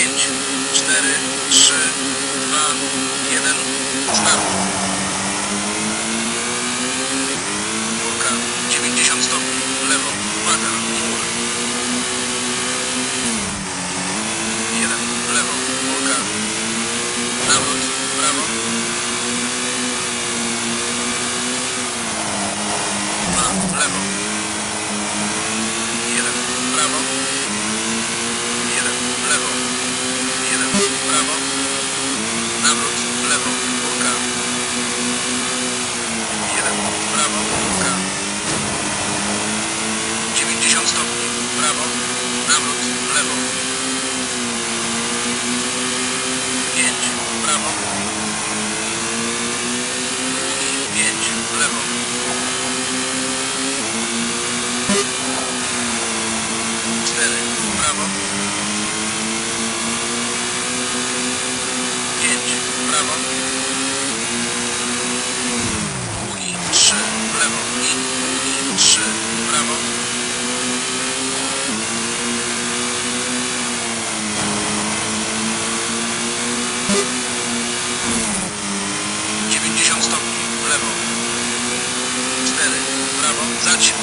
5, 4, 3, 2, 1. Start. Górka 90 stopni. w Lewo. Uwaga. Mur. 1. Lewo. Górka. Nawrót. Prawo. 2. Lewo. Remember. sprawdzać.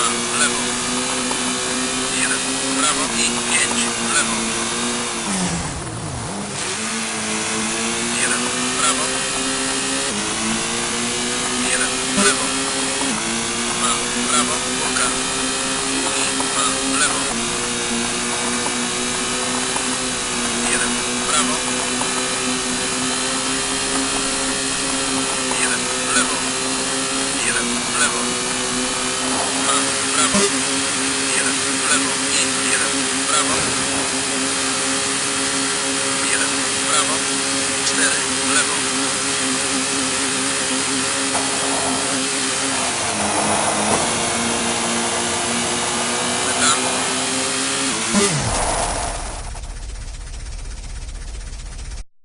2, lewo. 1, prawo i 5, lewo. Yeah.